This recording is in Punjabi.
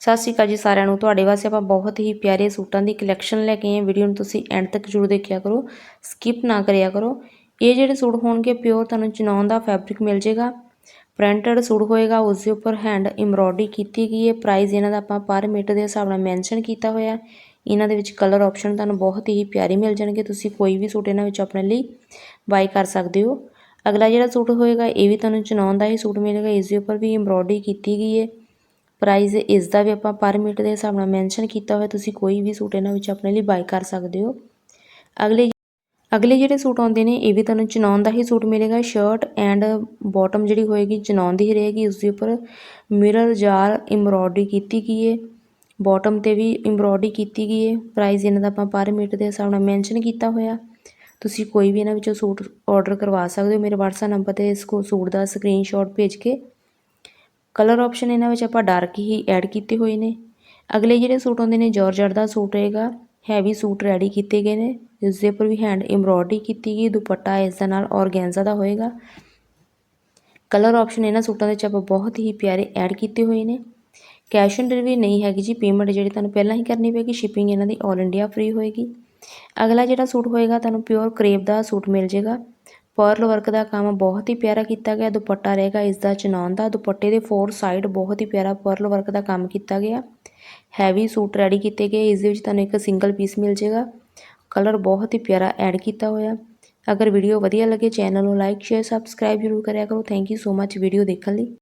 ਸਤਿ ਸ਼੍ਰੀ ਅਕਾਲ ਜੀ ਸਾਰਿਆਂ ਨੂੰ। ਤੁਹਾਡੇ ਵਾਸਤੇ ਆਪਾਂ ਬਹੁਤ ਹੀ ਪਿਆਰੇ ਸੂਟਾਂ ਦੀ ਕਲੈਕਸ਼ਨ ਲੈ ਕੇ ਆਏ ਵੀਡੀਓ ਨੂੰ ਤੁਸੀਂ ਐਂਡ ਤੱਕ ਜ਼ਰੂਰ ਦੇਖਿਆ ਕਰੋ। ਸਕਿਪ ਨਾ ਕਰਿਆ ਕਰੋ। ਇਹ ਜਿਹੜੇ ਸੂਟ ਹੋਣਗੇ ਪਿਓਰ ਤੁਹਾਨੂੰ ਚਨੌਨ ਦਾ ਫੈਬਰਿਕ ਮਿਲ ਜੇਗਾ ਪ੍ਰਿੰਟਡ ਸੂਟ ਹੋਏਗਾ, ਉਸ ਦੇ ਉੱਪਰ ਹੈਂਡ ਐਮਬ੍ਰੋਇਡਰੀ ਕੀਤੀ ਗਈ ਹੈ। ਪ੍ਰਾਈਸ ਇਹਨਾਂ ਦਾ ਆਪਾਂ ਪਰ ਮੀਟਰ ਦੇ ਹਿਸਾਬ ਨਾਲ ਮੈਂਸ਼ਨ ਕੀਤਾ ਹੋਇਆ ਇਹਨਾਂ ਦੇ ਵਿੱਚ ਕਲਰ ਆਪਸ਼ਨ ਤੁਹਾਨੂੰ ਬਹੁਤ ਹੀ ਪਿਆਰੇ ਮਿਲ ਜਾਣਗੇ। ਤੁਸੀਂ ਕੋਈ ਵੀ ਸੂਟ ਇਹਨਾਂ ਵਿੱਚ ਆਪਣੇ ਲਈ ਬਾਈ ਕਰ ਸਕਦੇ ਹੋ। ਅਗਲਾ ਜਿਹੜਾ ਸੂਟ ਹੋਏਗਾ, ਇਹ ਵੀ ਤੁਹਾਨੂੰ ਚਨੌਨ ਦਾ ਹੀ ਸੂਟ ਮਿਲੇਗਾ। ਇਸ ਦੇ ਉੱਪਰ ਵੀ ਐਮਬ੍ਰੋਇਡਰੀ ਕੀਤੀ ਗਈ ਹੈ। ਪ੍ਰਾਈਜ਼ ਇਸ ਦਾ ਵੀ ਆਪਾਂ ਪਰ ਮੀਟਰ ਦੇ ਹਿਸਾਬ ਨਾਲ ਮੈਂਸ਼ਨ ਕੀਤਾ ਹੋਇਆ, ਤੁਸੀਂ ਕੋਈ ਵੀ ਸੂਟ ਇਹਨਾਂ ਵਿੱਚ ਆਪਣੇ ਲਈ ਬਾਈ ਕਰ ਸਕਦੇ ਹੋ। ਅਗਲੇ ਅਗਲੇ ਜਿਹੜੇ ਸੂਟ ਆਉਂਦੇ ਨੇ, ਇਹ ਵੀ ਤੁਹਾਨੂੰ ਚਨੌਨ ਦਾ ਹੀ ਸੂਟ ਮਿਲੇਗਾ। ਸ਼ਰਟ ਐਂਡ ਬਾਟਮ ਜਿਹੜੀ ਹੋਏਗੀ ਚਨੌਨ ਦੀ ਹੀ ਰਹੇਗੀ। ਉਸ ਦੇ ਉੱਪਰ ਮਿਰਰ ਜਾਰ ਐਮਬ੍ਰੋਇਡਰੀ ਕੀਤੀ ਗਈ ਹੈ। ਬਾਟਮ ਤੇ ਵੀ ਐਮਬ੍ਰੋਇਡਰੀ ਕੀਤੀ ਗਈ ਹੈ। ਪ੍ਰਾਈਸ ਇਹਨਾਂ ਦਾ ਆਪਾਂ ਪਰ ਮੀਟਰ ਦੇ ਹਿਸਾਬ ਨਾਲ ਮੈਂਸ਼ਨ ਕੀਤਾ ਹੋਇਆ। ਤੁਸੀਂ ਕੋਈ ਵੀ ਇਹਨਾਂ ਵਿੱਚੋਂ ਸੂਟ ਆਰਡਰ ਕਰਵਾ ਸਕਦੇ ਹੋ। ਮੇਰੇ WhatsApp ਨੰਬਰ ਤੇ ਇਸ ਸੂਟ ਦਾ ਸਕਰੀਨਸ਼ਾਟ ਭੇਜ ਕੇ ਕਲਰ ਆਪਸ਼ਨ ਇਹਨਾਂ ਵਿੱਚ ਆਪਾਂ ਡਾਰਕ ਹੀ ਐਡ ਕੀਤੇ ਹੋਏ ਨੇ। ਅਗਲੇ ਜਿਹੜੇ ਸੂਟ ਆਉਂਦੇ ਨੇ ਜਾਰਜਟ ਦਾ ਸੂਟ ਰਹੇਗਾ ਹੈਵੀ ਸੂਟ ਰੈਡੀ ਕੀਤੇ ਗਏ ਨੇ। ਇਸ ਦੇ ਉੱਪਰ ਵੀ ਹੈਂਡ ਐਮਬ੍ਰੋਇਡਰੀ ਕੀਤੀ ਗਈ। ਦੁਪੱਟਾ ਇਸ ਦੇ ਨਾਲ ਔਰਗੈਂਜ਼ਾ ਦਾ ਹੋਏਗਾ। ਕਲਰ ਆਪਸ਼ਨ ਇਹਨਾਂ ਸੂਟਾਂ ਦੇ ਵਿੱਚ ਆਪਾਂ ਬਹੁਤ ਹੀ ਪਿਆਰੇ ਐਡ ਕੀਤੇ ਹੋਏ ਨੇ। ਕੈਸ਼ ਔਨ ਡਿਲੀਵਰੀ ਨਹੀਂ ਹੈਗੀ ਜੀ। ਪੇਮੈਂਟ ਜਿਹੜੀ ਤੁਹਾਨੂੰ ਪਹਿਲਾਂ ਹੀ ਕਰਨੀ ਪਏਗੀ। ਸ਼ਿਪਿੰਗ ਇਹਨਾਂ ਦੀ 올 ਇੰਡੀਆ ਫ੍ਰੀ ਹੋਏਗੀ। ਅਗਲਾ ਜਿਹੜਾ ਸੂਟ ਹੋਏਗਾ, ਤੁਹਾਨੂੰ ਪਿਓਰ ਕਰੇਪ ਦਾ ਸੂਟ ਮਿਲ ਜੇਗਾ। ਪਰਲ ਵਰਕ ਦਾ ਕੰਮ ਬਹੁਤ ਹੀ ਪਿਆਰਾ ਕੀਤਾ ਗਿਆ। ਦੁਪੱਟਾ ਰਹੇਗਾ ਇਸ ਦਾ ਚਨਾਨ ਦਾ। ਦੁਪੱਟੇ ਦੇ ਫੋਰ ਸਾਈਡ ਬਹੁਤ ਹੀ ਪਿਆਰਾ ਪਰਲ ਵਰਕ ਦਾ ਕੰਮ ਕੀਤਾ ਗਿਆ। ਹੈਵੀ ਸੂਟ ਰੈਡੀ ਕੀਤੇ ਗਏ। ਇਸ ਦੇ ਵਿੱਚ ਤੁਹਾਨੂੰ ਇੱਕ ਸਿੰਗਲ ਪੀਸ ਮਿਲ ਜੇਗਾ ਕਲਰ ਬਹੁਤ ਹੀ ਪਿਆਰਾ ਐਡ ਕੀਤਾ ਹੋਇਆ। ਅਗਰ ਵੀਡੀਓ ਵਧੀਆ ਲੱਗੇ ਚੈਨਲ ਨੂੰ ਲਾਈਕ ਸ਼ੇਅਰ ਸਬਸਕ੍ਰਾਈਬ ਜ਼ਰੂਰ ਕਰਿਆ ਕਰੋ। Thank you so much video ਦੇਖਣ ਲਈ।